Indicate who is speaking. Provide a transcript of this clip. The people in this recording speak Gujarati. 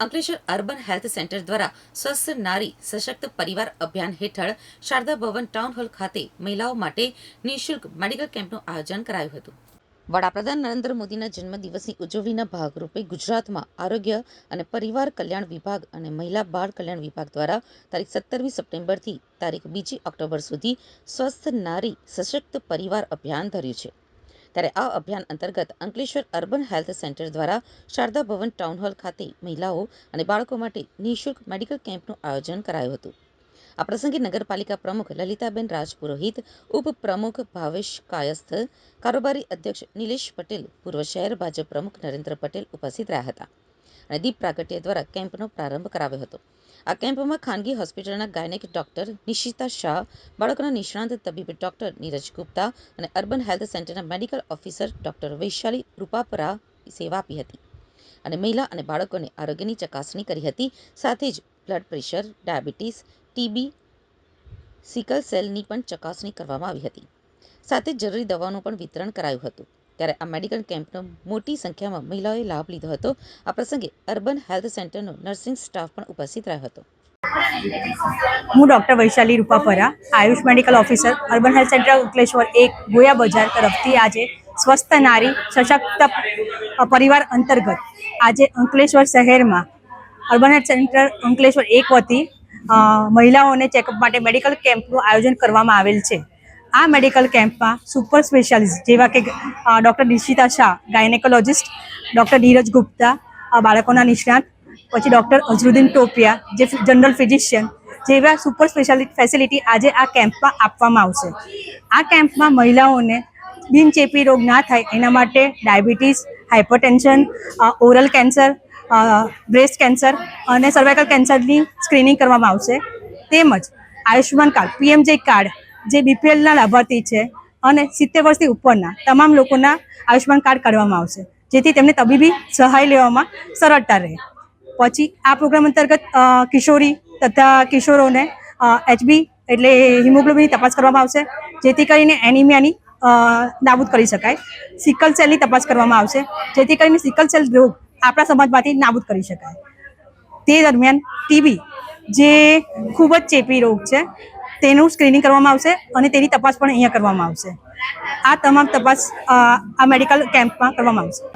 Speaker 1: અંકલેશ્વર અર્બન હેલ્થ સેન્ટર દ્વારા સ્વસ્થ નારી સશક્ત પરિવાર અભિયાન હેઠળ શારદા ભવન ટાઉન હોલ ખાતે મહિલાઓ માટે નિઃશુલ્ક મેડિકલ કેમ્પનું આયોજન કરાયું હતું. વડાપ્રધાન નરેન્દ્ર મોદીના જન્મદિવસની ઉજવણીના ભાગરૂપે ગુજરાતમાં આરોગ્ય અને પરિવાર કલ્યાણ વિભાગ અને મહિલા બાળ કલ્યાણ વિભાગ દ્વારા તારીખ સત્તરમી સપ્ટેમ્બરથી તારીખ બીજી ઓક્ટોબર સુધી સ્વસ્થ નારી સશક્ત પરિવાર અભિયાન ધર્યું છે. ત્યારે આ અભિયાન અંતર્ગત અંકલેશ્વર અર્બન હેલ્થ સેન્ટર દ્વારા શારદા ભવન ટાઉન હોલ ખાતે મહિલાઓ અને બાળકો માટે નિઃશુલ્ક મેડિકલ કેમ્પનું આયોજન કરાયું હતું. આ પ્રસંગે નગરપાલિકા પ્રમુખ લલિતાબેન રાજપુરોહિત, ઉપપ્રમુખ ભાવેશ કાયસ્થ, કારોબારી અધ્યક્ષ નિલેશ પટેલ, પૂર્વ શહેર ભાજપ પ્રમુખ નરેન્દ્ર પટેલ ઉપસ્થિત રહ્યા હતા. અને દીપ પ્રાગટ્ય દ્વારા કેમ્પનો પ્રારંભ કરાવ્યો હતો. આ કેમ્પમાં ખાનગી હોસ્પિટલના ગાયનેક ડોક્ટર નિશિતા શાહ, બાળકોના નિષ્ણાંત તબીબ ડોક્ટર નીરજ ગુપ્તા અને અર્બન હેલ્થ સેન્ટરના medical officer doctor Vaishali Rupapara સેવા આપી હતી. અને મહિલા અને બાળકોને આરોગ્યની ચકાસણી કરી હતી. સાથે જ blood pressure, diabetes, TB, sickle સેલની પણ ચકાસણી કરવામાં આવી હતી. સાથે જરૂરી દવાઓનું પણ વિતરણ કરાયું હતું. ત્યારે આ મેડિકલ કેમ્પનો મોટી સંખ્યામાં મહિલાઓએ લાભ લીધો હતો. આ પ્રસંગે અર્બન હેલ્થ સેન્ટરનો નર્સિંગ સ્ટાફ પણ ઉપસ્થિત રહ્યો હતો.
Speaker 2: હું doctor Vaishali Rupapara, AYUSH medical officer, urban health centre Ankleshwar એક, ગોયા બજાર તરફથી આજે સ્વસ્થ નારી સશક્ત પરિવાર અંતર્ગત આજે અંકલેશ્વર શહેરમાં અર્બન હેલ્થ સેન્ટર અંકલેશ્વર એક વતી મહિલાઓને ચેકઅપ માટે મેડિકલ કેમ્પનું આયોજન કરવામાં આવેલ છે. આ મેડિકલ કેમ્પમાં સુપર સ્પેશિયાલિસ્ટ જેવા કે doctor Nishita Shah, gynaecologist, doctor Niraj Gupta બાળકોના નિષ્ણાત, પછી ડૉક્ટર અઝરુદ્દીન ટોપિયા, જે જનરલ ફિઝિશિયન જેવા સુપર સ્પેશિયાલિટી ફેસિલિટી આજે આ કેમ્પમાં આપવામાં આવશે. આ કેમ્પમાં મહિલાઓને બિનચેપી રોગ ના થાય એના માટે diabetes hypertension oral cancer breast cancer અને સર્વાઇકલ કેન્સરની સ્ક્રીનિંગ કરવામાં આવશે. તેમજ આયુષ્યમાન કાર્ડ, પીએમજે કાર્ડ જે બીપીએલના લાભાર્થી છે અને સિત્તેર વર્ષથી ઉપરના તમામ લોકોના આયુષ્યમાન કાર્ડ કાઢવામાં આવશે. જેથી તેમને તબીબી સહાય લેવામાં સરળતા રહે. પછી આ પ્રોગ્રામ અંતર્ગત કિશોરી તથા કિશોરોને એચબી એટલે હિમોગ્લોબિનની તપાસ કરવામાં આવશે. જેથી કરીને એનિમિયાની નાબૂદ કરી શકાય. સિકલ સેલની તપાસ કરવામાં આવશે. જેથી કરીને સિકલ સેલ રોગ આપણા સમાજમાંથી નાબૂદ કરી શકાય. તે દરમિયાન ટીબી જે ખૂબ જ ચેપી રોગ છે તેનું સ્ક્રીનિંગ કરવામાં આવશે અને તેની તપાસ પણ અહીંયા કરવામાં આવશે. આ તમામ તપાસ, આ મેડિકલ કેમ્પમાં કરવામાં આવશે.